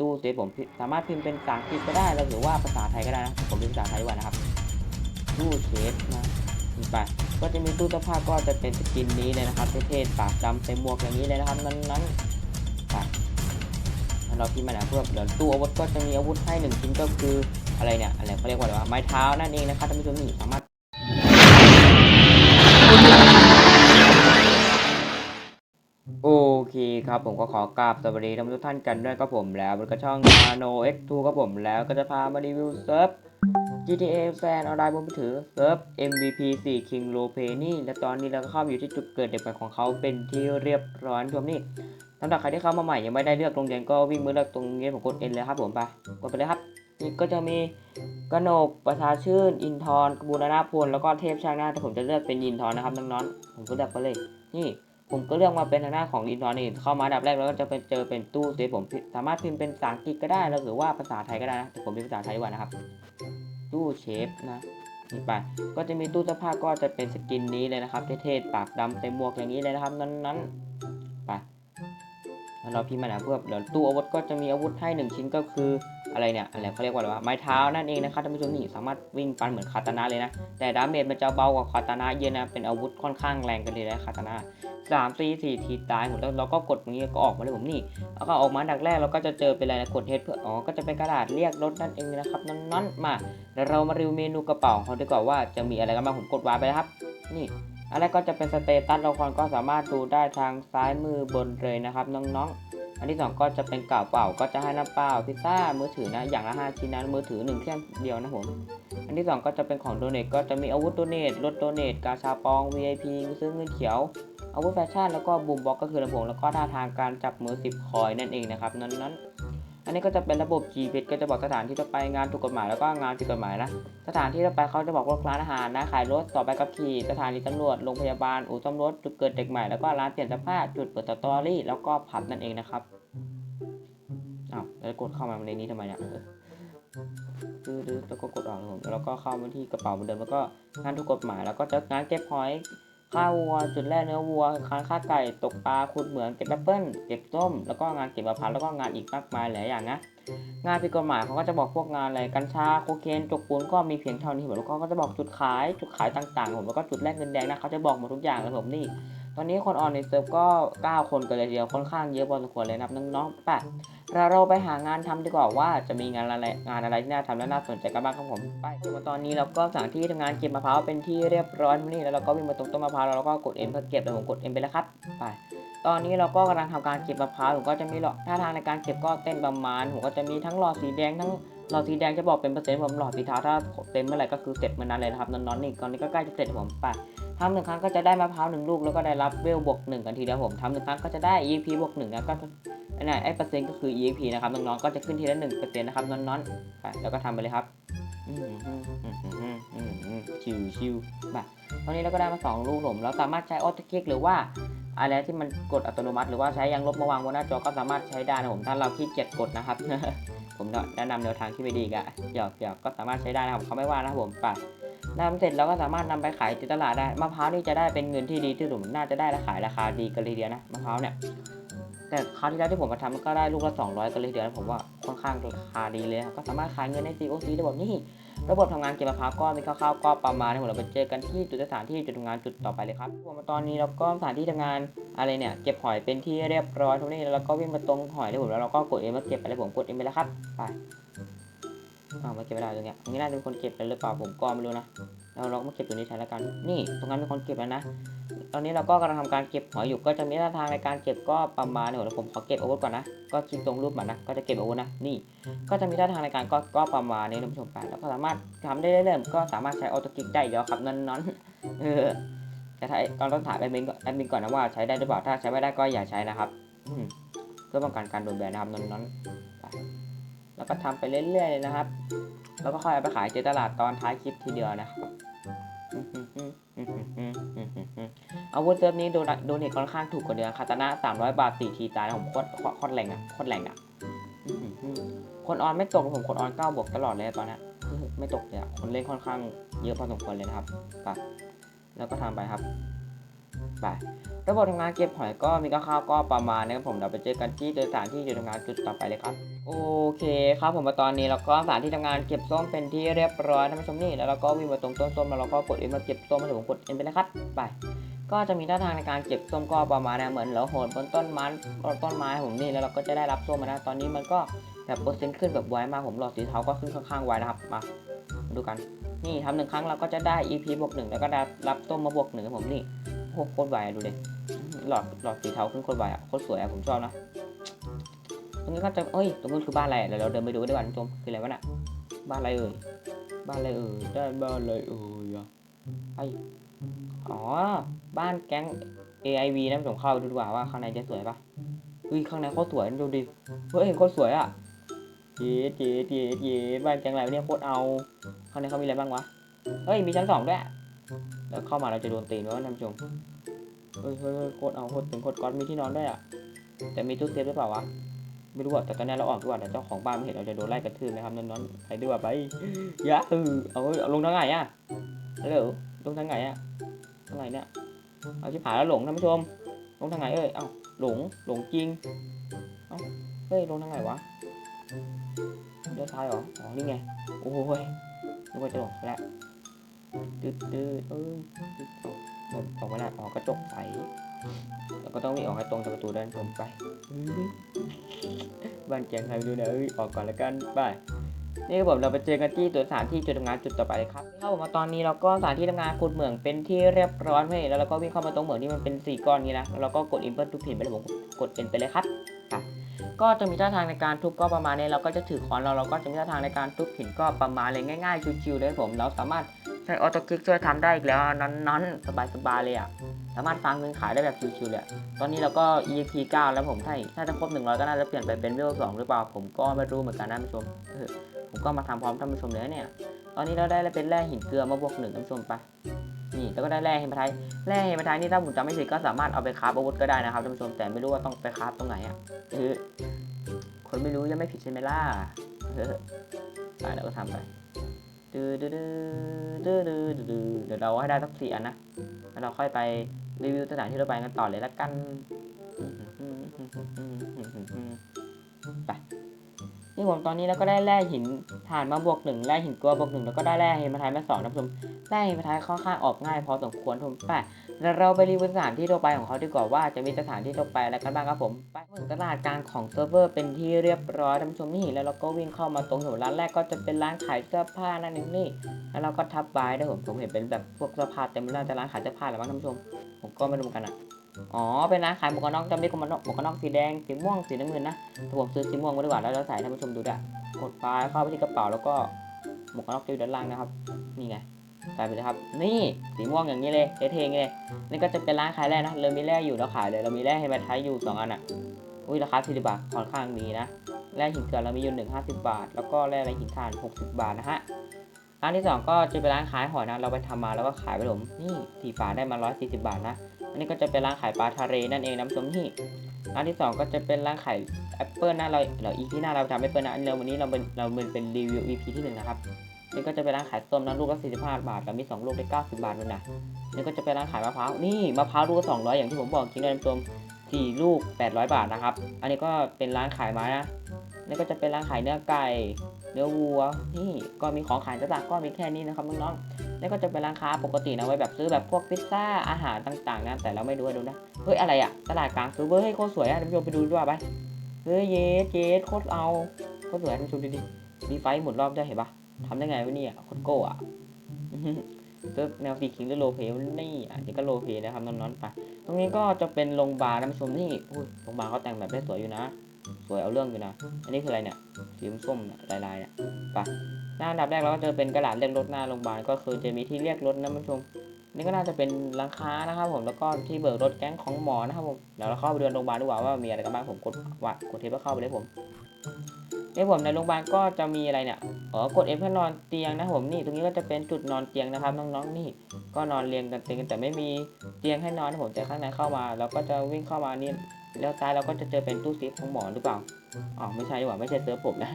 ตู้เซฟผมสามารถพิมพ์เป็นภาษาอังกฤษก็ได้แล้วหรือว่าภาษาไทยก็ได้นะผมพิมพ์ภาษาไทยดีกว่านะครับ ตู้เซฟนะไปก็จะมีตู้เสื้อผ้าก็จะเป็นสกินนี้เลยนะครับเท่ๆปากดำใส่หมวกอย่างนี้เลยนะครับนั้นๆไปเราพิมพ์มาแล้วเพื่อเดี๋ยวตู้อาวุธก็จะมีอาวุธให้หนึ่งชิ้นก็คืออะไรเนี่ยอะไรเขาเรียกว่าอะไรวะไม้เท้านั่นเองนะครับท่านผู้ชมนี่สามารถ เคครับ ผมก็ขอกราบสวัสดีท่านทุกท่านกันด้วยครับผมแล้วบนกระช่อง Nano X2 ครับผมแล้วก็จะพามารีวิวเซิร์ฟ GTA แฟนออนไลน์บนมือถือเซิร์ฟ MVP 4 King r o p e นี่และตอนนี้เราก็เข้ามาอยู่ที่จุดเกิดเด็กใหม่ของเขาเป็นที่เรียบร้อยทุกนี่สำหรับใครที่เข้ามาใหม่ยังไม่ได้เลือกโรงเรียนก็วิ่งมาเลือกตรงนี้ผมกด N เลยครับผมไปกดไปเลยครับนี่ก็จะมีกนกประชาชื่น อินทร์กบูรณาพลแล้วก็เทพช่างหน้าแต่ผมจะเลือกเป็นอินทร์นะครับน้องๆผมก็เลือกไปเลยนี่ ผมก็เลือกมาเป็นทางหน้าของอินทร์นี่เข้ามาดับแรกแล้วก็จะเป็นเจอเป็นตู้เซฟผมสามารถพิมพ์เป็นภาษาอังกฤษก็ได้แล้วหรือว่าภาษาไทยก็ได้นะแต่ผมพิมพ์ภาษาไทยดีกว่านะครับ ตู้เชฟนะนี่ไปก็จะมีตู้เสื้อผ้าก็จะเป็นสกินนี้เลยนะครับเท่ๆปากดำใส่หมวกอย่างนี้เลยนะครับนั้นๆ แล้วเราพิมพ์มาแล้วเพื่อเดี๋ยวตู้อาวุธก็จะมีอาวุธให้หนึ่งชิ้นก็คืออะไรเนี่ยอะไรเขาเรียกว่าอะไรวะไม้เท้านั่นเองนะครับท่านผู้ชมนี่สามารถวิ่งฟันเหมือนคาตานะเลยนะ แต่ดาเมจมันจะเบากว่าคาตานะเยอะนะเป็นอาวุธค่อนข้างแรงกันเลยนะคาตานะสามสี่สี่ทีตายหมดแล้วเราก็กดตรงนี้ก็ออกมาเลยผมนี่แล้วก็ออกมาดักแรกเราก็จะเจอเป็นอะไรนะกดเฮดเพื่ออ๋อก็จะเป็นกระดาษเรียกรถนั่นเองนะครับนั้นๆมาเดี๋ยวเรามารีวิวเมนูกระเป๋าของเขาดีกว่าว่าจะมีอะไรกันบ้างผมกดวางไปแล้วครับ นี่ อะไรกก็จะเป็นสเตตัสละครก็สามารถดูได้ทางซ้ายมือบนเลยนะครับน้องๆ อันที่สองก็จะเป็นกล่าวเปล่าก็จะให้น้ำเปล่าพิซซ่ามือถือนะอย่างละห้าชิ้นนะมือถือหนึ่งเครื่องเดียวนะผมอันที่สองก็จะเป็นของโดเนทก็จะมีอาวุธโดเนทรถโดเนทกาชาปอง VIP ซื้อเงินเขียวอาวุธแฟชั่นแล้วก็บูมบ็อกก็คือลำโพงแล้วก็ท่าทางการจับมือ10คอยนั่นเองนะครับนั้นนั้นๆ อันนี้ก็จะเป็นระบบ GPS ก็จะบอกสถานที่จะไปงานถูกกฎหมายแล้วก็งานผิดกฎหมายนะ สถานที่จะไปเขาจะบอกว่าร้านอาหารนะขายรถต่อไปกับขี่สถานีตำรวจโรงพยาบาลอู่ซ่อมรถจุดเกิดเด็กใหม่แล้วก็ร้านเปลี่ยนเสื้อผ้าจุดเปิดสตอรี่แล้วก็ผับนั่นเองนะครับอ้าวแล้วกดเข้ามาในนี้ทำไมเนี่ยดื้อๆแล้วก็กดออกเลยผมแล้วก็เข้ามาที่กระเป๋าเหมือนเดิมแล้วก็งานถูกกฎหมายแล้วก็จะงานเก็บหอย ฆ่าวัวจุดแรกเนื้อวัวค้างฆ่าไก่ตกปลาขุดเหมืองเก็บแอปเปิ้ลเก็บส้มแล้วก็งานเก็บมะพร้าวแล้วก็งานอีกมากมายหลายอย่างนะงานผิดกฎหมายเขาก็จะบอกพวกงานอะไรกัญชาโคเคนจกปูนก็มีเพียงเท่านี้ผมแล้วก็จะบอกจุดขายจุดขายต่างๆผมแล้วก็จุดแรกเงินแดงนะเขาจะบอกหมดทุกอย่างเลยผมนี่ตอนนี้คนออนในเซิร์ฟก็ 9 คนกันเลยเดียวค่อนข้างเยอะพอสมควรเลยนับน้องๆไป เราเราไปหางานทำดีกว่าว่าจะมีงานอะไรงานอะไรที่น่าทำและน่าสนใจกันบ้างครับผมไปมาตอนนี้เราก็สั่งที่ทำงานเก็บมะพร้าวเป็นที่เรียบร้อยนี่แล้วเราก็วิ่งมาตรงต้นมะพร้าวแล้วเราก็กดเอนเพื่อเก็บแล้วผมกดเอนไปแล้วครับไปตอนนี้เราก็กำลังทำการเก็บมะพร้าวผมก็จะมีหลอดท่าทางในการเก็บก็เต้นประมาณผมก็จะมีทั้งหลอดสีแดงทั้ง หลอดสีแดงจะบอกเป็นเปอร์เซ็นต์ผมหลอดสีเทาถ้าเต็มเมื่อไหร่ก็คือเสร็จเมื่อนั้นเลยนะครับนอนๆนี่ตอนนี้ก็ใกล้จะเสร็จผมไปทำหนึ่งครั้งก็จะได้มะพร้าวหนึ่งลูกแล้วก็ได้รับเวลบวกหนึ่งกันทีเดียวผมทำหนึ่งครั้งก็จะได้ EP บวกหนึ่งนะก็ไอ้นี่ไอ้เปอร์เซ็นต์ก็คือ EP นะครับน้องๆก็จะขึ้นทีละหนึ่งเปอร์เซ็นต์นะครับนอนๆไปแล้วก็ทำไปเลยครับชิวชิวๆไปตอนนี้เราก็ได้มาสองลูกผมเราสามารถใช้ออโต้คลิกหรือว่าอะไรที่มันกดอัตโนมัติ หรือว่าใช้ยางลบมาวางบนหน้าจอก็สามารถใช้ได้นะผมถ้าเราขี้เกียจกดนะครับ ผมแนะนำแนวทางที่ไม่ดีกะหยอกหยอกก็สามารถใช้ได้นะครับเขาไม่ว่านะครับผมไปนำเสร็จเราก็สามารถนำไปขายในตลาดได้มะพร้าวนี่จะได้เป็นเงินที่ดีที่สุดน่าจะได้ราขายราคาดีกันเลยเดียวนะมะพร้าวเนี่ย แต่คราวที่แล้วที่ผมมาทำมันก็ได้ลูกละ200 กันเลยเดียวนะผมว่าค่อนข้างราคาดีเลยก็สามารถขายเงินใน COC ได้แบบนี้ ระบบทำงานเก็บมะพร้าวก็มีคร่าวๆก็ประมาณนี้ผมเราไปเจอกันที่จุดสถานที่จุดทำงานจุดต่อไปเลยครับผมมาตอนนี้เราก็สถานที่ทำงานอะไรเนี่ยเก็บหอยเป็นที่เรียบร้อยทุกนี้แล้วเราก็วิ่งมาตรงหอยเลยผมแล้วเราก็กดเอ็มมาเก็บไปเลยผมกดเอ็มไปแล้วครับไปอ้ามาเก็บไม่ได้ตรงเนี้ยตรงนี้น่าจะเป็นคนเก็บไปหรือเปล่าผมก็ไม่รู้นะแล้วเรามาเก็บตรงนี้แทนแล้วกัน นี่ตรงนั้นเป็นคนเก็บแล้วนะ ตอนนี้เราก็กำลังทำการเก็บหอยอยู่ก็จะมีท่าทางในการเก็บก็ประมาณเดี๋ยวผมขอเก็บอาวุธก่อนนะ ก็คลิกตรงรูปมันนะ ก็จะเก็บอาวุธนะ นี่ ก็จะมีท่าทางในการก็ก็ประมาณนี้ท่านผู้ชมไปแล้วก็สามารถทำได้เรื่อยๆก็สามารถใช้ออโต้คลิกได้เดี๋ยวครับนั้นๆเออแต่ถ้าก็ต้องถามแอดมินก่อนแอดมินก่อนนะว่าใช้ได้หรือเปล่า ถ้าใช้ไม่ได้ก็อย่าใช้นะครับเพื่อป้องกันการโดนแบนนะครับนั้นๆไปแล้วก็ทำไปเรื่อยๆเลยนะครับ แล้วก็ค่อยเอาไปขายเจอตลาดตอนท้ายคลิปทีเดียวนะครับ อาวุธเซิร์ฟนี้โดนโดนเห็นค่อนข้างถูกกว่าเดิมคาตานะ300บาท4ทีตายนะผมโคตรโคตรแรงอะโคตรแรงอะคนออนไม่ตกผมคนออน9บวกตลอดเลยตอนนี้ไม่ตกเลยอะคนเล่นค่อนข้างเยอะพอสมควรเลยนะครับไปแล้วก็ทำไปครับไประบบทำงานเก็บหอยก็มีคร่าวๆก็ประมาณนะครับผมเราไปเจอกันที่สถานที่จุดทำงานจุดต่อไปเลยครับ โอเคครับผมมาตอนนี้เราก็สถานที่ทำงานเก็บส้มเป็นที่เรียบร้อยท่านผู้ชมนี่แล้วเราก็วิ่งมาตรงต้นส้มแล้วเราก็กดเอ็นมาเก็บส้มมาถึงผมกดเอ็นไปเลยครับไป ก็จะมีท่าทางในการเก็บส้มก็ประมาณนะเหมือนเราโหนบนต้นไม้ต้นไม้ผมนี่แล้วเราก็จะได้รับส้มมานะตอนนี้มันก็แบบเปอร์เซ็นต์ขึ้นแบบไวมากผมหลอดสีเทาก็ขึ้นค่อนข้างไวนะครับมาดูกันนี่ทำหนึ่งครั้งเราก็จะได้ EP บวกหนึ่งแล้วก็ได้รับส้มมาบวกหนึ่งผมนี่โคตรไวดูดิหลอดหลอดสีเทาขึ้นโคตรไวอะโคตรสวยอะผมชอบนะตรงนี้ก็จะเอ้ยตรงนู้นคือบ้านอะไรเดี๋ยวเราเดินไปดูดีกว่าท่านผู้ชมคืออะไรวะน่ะบ้านอะไรเอ่ยบ้านอะไรเอ่ยได้บ้านอะไรเอ่ยอะไอ อ๋อ บ้านแก๊ง AIV นะผมเข้าไปดูดีกว่าว่าข้างในจะสวยปะอุ้ยข้างในโคตรสวยดูดิเฮ้ยโคตรสวยอะเย้เย้เย้เย้บ้านแก๊งอะไรเนี่ยโคตรเอา ข้างในเขามีอะไรบ้างวะ เฮ้ยมีชั้นสองด้วยแล้วเข้ามาเราจะโดนตีนไหมวะท่านผู้ชมเฮ้ยเฮ้ยโคตรเอาโคตรถึงโคตรก้อนมีที่นอนด้วยอะ แต่มีตู้เซฟหรือเปล่าวะไม่รู้อะแต่ตอนนี้เราออกดีกว่าเดี๋ยวเจ้าของบ้านไม่เห็นเราจะโดนไล่กระทืบนะครับน้องๆไปดีกว่าไปยะเออเอาลงทางไหนอะฮัลโหล ลงทางไหนอะทางไหนเนี่ย เอาชิบหายแล้วหลงท่านผู้ชม ลงทางไหนเอ้ย เอ้าหลง หลงจริง เอ้า เฮ้ย ลงทางไหนวะเลี้ยวซ้ายเหรอ อ๋อ นี่ไง โอ้ยนึกว่าจะหลงไปแล้วดืดดืดเอ้ยดืดออกม่ได้ออกกระจกใสแล้วก็ต้องวิ่ออกให้ตรงจากประตูด้านผมไปบ้านแกงใครดูนะเอ้ยออกก่อนแล้วกัน ไป นี่ครับผมเราไปเจอกันที่ตัวสถานที่จุดทำงานจุดต่อไปเลยครับเข้ามาตอนนี้เราก็สถานที่ทำงานขุดเหมืองเป็นที่เรียบร้อยให้แล้วเราก็วิ่งเข้ามาตรงเหมืองที่มันเป็นสี่ก้อนนี้นะแล้วเราก็กด input ทุกถิ่นไปเลยผมกดเป็นไปเลยครับก็จะมีท่าทางในการทุบก็ประมาณนี้เราก็จะถือค้อนเราเราก็จะมีท่าทางในการทุบหินก็ประมาณเลยง่ายๆชิวๆเลยผมเราสามารถใช้ออโต้คลิกช่วยทำได้อีกแล้วนั้นๆสบายๆเลยอะสามารถฟังเงินขายได้แบบชิวๆเลยตอนนี้เราก็ EP 9 แล้วผมถ้าถ้าจะครบ100 ก็น่าจะเปลี่ยนไปเป็นเวล2หรือเปล่า ผมก็ไม่รู้เหมือนกันนะผู้ชม ผมก็มาทำพร้อมท่านผู้ชมเลยนะเนี่ย ตอนนี้เราได้เป็นแร่หินเกลือมาบวกหนึ่งท่านผู้ชมไป นี่แล้วก็ได้แร่เฮมาไทยแร่เฮมาไทยนี่ถ้าผมจำไม่ผิดก็สามารถเอาไปคราฟอาวุธก็ได้นะครับท่านผู้ชมแต่ไม่รู้ว่าต้องไปคราฟตรงไหนอะคือคนไม่รู้ยังไม่ผิดใช่ไหมล่ะเออไปแล้วก็ทำไปดื้อดื้อดื้อดื้อดื้อเดี๋ยวเราให้ได้สักสี่อันนะแล้วเราค่อยไปรีวิวสถานที่เราไปกันต่อเลยละกันไป นี่ผมตอนนี้เราก็ได้แร่หินฐานมาบวกหนึ่งแร่หินกลัวบวกหนึ่งแล้วก็ได้แร่เฮมาไทยมาสองนะผมแร่เฮมาไทยค่อนข้างออกง่ายพอสมควรผมไปแล้วเราไปรีวิวสถานที่ทั่วไปของเขาดีกว่าว่าจะมีสถานที่ทั่วไปอะไรกันบ้างครับผมไปถึงตลาดกลางของเซิร์ฟเวอร์เป็นที่เรียบร้อยท่านผู้ชมนี่แล้วเราก็วิ่งเข้ามาตรงแถวร้านแรกก็จะเป็นร้านขายเสื้อผ้านั่นเองนี่แล้วเราก็ทับบายด้วยผมผมเห็นเป็นแบบพวกเสื้อผ้าเต็มเลยน่าจะร้านขายเสื้อผ้าแหรือมั้งท่านผู้ชมผมก็ไม่รู้เหมือนกันอะ อ๋อ เป็นร้านขายหมวกกันน็อกจำได้หมวกกันน็อกหมวกกันน็อกสีแดง สีม่วง สีน้ำเงินนะแต่ผมซื้อสีม่วงมาดีกว่าแล้วเราใส่ให้ท่านผู้ชมดูด้วยกดไฟล์เข้าไปที่กระเป๋าแล้วก็หมวกกันน็อกจะอยู่ด้านล่างนะครับ นี่ไงใส่ไปเลยครับ นี่ สีม่วงอย่างนี้เลยเท่ๆเลย นี่ก็จะเป็นร้านขายแร่นะ เรามีแร่อยู่เราขายเลย เรามีแร่ให้มาใช้อยู่สองอันอะ อุ้ยราคา40บบาทค่อนข้างดีนะ แร่หินเกลือเรามีอยู่หนึ่งห้าสิบบาท แล้วก็แร่ไรหินถ่านหกสิบบาทนะฮะร้านที่สองก็จะเป็นร้านขายหอยนะ เราไปทำมาแล้วก็ขายไปผมนี่สีฝาได้มา 140 บาทนะ อันนี้ก็จะเป็นร้านขายปลาทะเลนั่นเองนะผู้มนี่ร้านที่สองก็จะเป็นร้านขายแอปเปิลนะเราเราอีพีหน้าเราทำแอปเปิลนะอันเดียววันนี้เราเป็นเราเป็นเป็นรีวิว EP ที่หนึ่งนะครับนี่ก็จะเป็นร้านขายส้มนะลูกละ45 บาทแล้วมีสองลูกได้ 90 บาทด้วยนะนี่ก็จะเป็นร้านขายมะพร้าวนี่มะพร้าวลูกละ200 อย่างที่ผมบอกจริงๆนะท่านผู้มสี่ลูก 800 บาทนะครับ อันนี้ก็เป็นร้านขายไม้นะนี่ก็จะเป็นร้านขายเนื้อไก่ เนื้อวัว นี่ก็มีของขายต่างๆก็มีแค่นี้นะครับน้องๆ นี่ก็จะเป็นร้านค้าปกตินะไว้แบบซื้อแบบพวกพิซซ่าอาหารต่างๆนะแต่เราไม่ดูให้ดูนะเฮ้ยอะไรอะตลาดกลางซื้อเบอร์ให้ยโคตรสวยอะท่านผู้ชมไปดูด้วยไปเฮ้ยเยสเยสโคตรเอาโคตรสวยท่านผู้ชมดูดิมีไฟหมุนรอบด้วยเห็นปะทำได้ไงวะเนี่ยโคตรโก้อะเซิร์ฟแนวฟรีคิงหรือโลเพย์นี่อันนี้ก็โลเพย์นะครับน้องๆไปตรงนี้ก็จะเป็นโรงพยาบาลท่านผู้ชมนี่อุ้ยโรงพยาบาลเขาแต่งแบบได้สวยอยู่นะ สวยเอาเรื่องอยู่นะ อันนี้คืออะไรเนี่ยสีส้มๆเนี่ยลายๆเนี่ยไปหน้าอันดับแรกเราก็จะเป็นกระดาษเรียกรถหน้าโรงพยาบาลก็คือจะมีที่เรียกรถนะท่านผู้ชม นี่ก็น่าจะเป็นร้านค้านะครับผมแล้วก็ที่เบิกรถแก๊งของหมอนะครับผมเดี๋ยวเราเข้าไปเดินโรงพยาบาลดีกว่าว่ามีอะไรกันบ้างผมกดวัดกดเทปเพื่อเข้าไปเลยผมนี่ผมในโรงพยาบาลก็จะมีอะไรเนี่ยอ๋อกดเอฟเพื่อนอนเตียงนะผมนี่ตรงนี้ก็จะเป็นจุดนอนเตียงนะครับน้องๆนี่ ก็นอนเรียงกันเตียงแต่ไม่มีเตียงให้นอนนะผมแต่ข้างในเข้ามาเราก็จะวิ่งเข้ามานี่ แล้วซ้ายเราก็จะเจอเป็นตู้เซฟของหมอหรือเปล่าอ๋อไม่ใช่ดีกว่าไม่ใช่เซิร์ฟผมนะ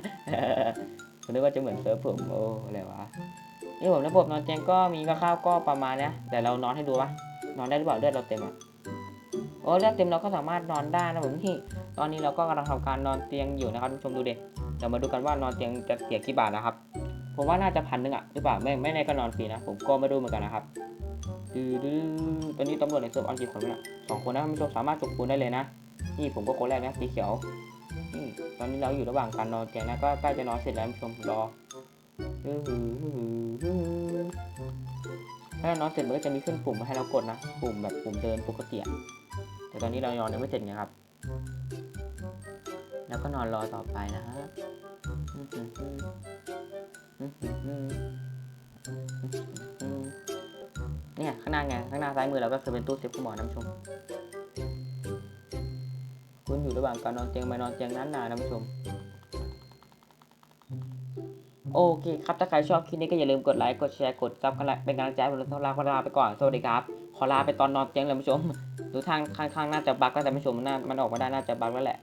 ผมนึกว่าจะเหมือนเซิร์ฟผมโอ้อะไรวะนี่ผมระบบนอนเตียงก็มีคร่าวก็ประมาณนี้แต่เรานอนให้ดูปะนอนได้หรือเปล่าเลือดเราเต็มอะโอ้เลือดเต็มเราก็สามารถนอนได้นะผมที่ตอนนี้เราก็กำลังทำการนอนเตียงอยู่นะครับท่านผู้ชมดูเด็เดี๋ยวมาดูกันว่านอนเตียงจะเสียกี่บาทนะครับ ผมว่าน่าจะพันหนึ่งอะหรือเปล่าไม่ไม่แน่ก็นอนฟรีนะผมก็ไม่รู้เหมือนกันนะครับดื้อดื้อตอนนี้ตำรวจในเซิร์ฟออนกี่คนวะเนี่ยสองคนนะท่านผู้ชมสามารถจกปูนได้เลยนะ นี่ผมก็คแรกนะสีเขียวนี่ตอนนี้เราอยู่ระหว่างการนอนเตียงนะก็ใกล้จะนอนเสร็จแล้วนผู้ชมรอถ้าเรานอนเสร็จมันก็จะมีขึ้นปุ่มมาให้เรากดนะปุ่มแบบปุ่มเดินปกติแต่ตอนนี้เรานอนยังไม่เสร็จไงครับ แล้วก็นอนรอต่อไปนะฮะเนี่ยข้างหน้าไงข้างหน้าซ้ายมือเราก็คือเป็นตู้เซฟคุณหมอน้ำชม คุณอยู่ระหว่างการนอนเตียงไปนอนเตียงนั้นนานะผู้ชม โอเคครับถ้าใครชอบคลิปนี้ก็อย่าลืมกดไลค์ กดแชร์ กดซับกันเป็นกำลังใจให้ผมและต้องลาขอลาไปก่อน สวัสดีครับ ขอลาไปตอนนอนเตียงเลยผู้ชม ดูทางข้างๆน่าจะบั๊กแล้วแต่ผู้ชมน่ามันออกมาได้น่าจะบั๊กแล้วแหละ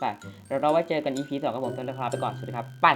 ไปเราเราไว้เจอกัน EP สองครับผมตอนนี้ลาไปก่อน สวัสดีครับ ไป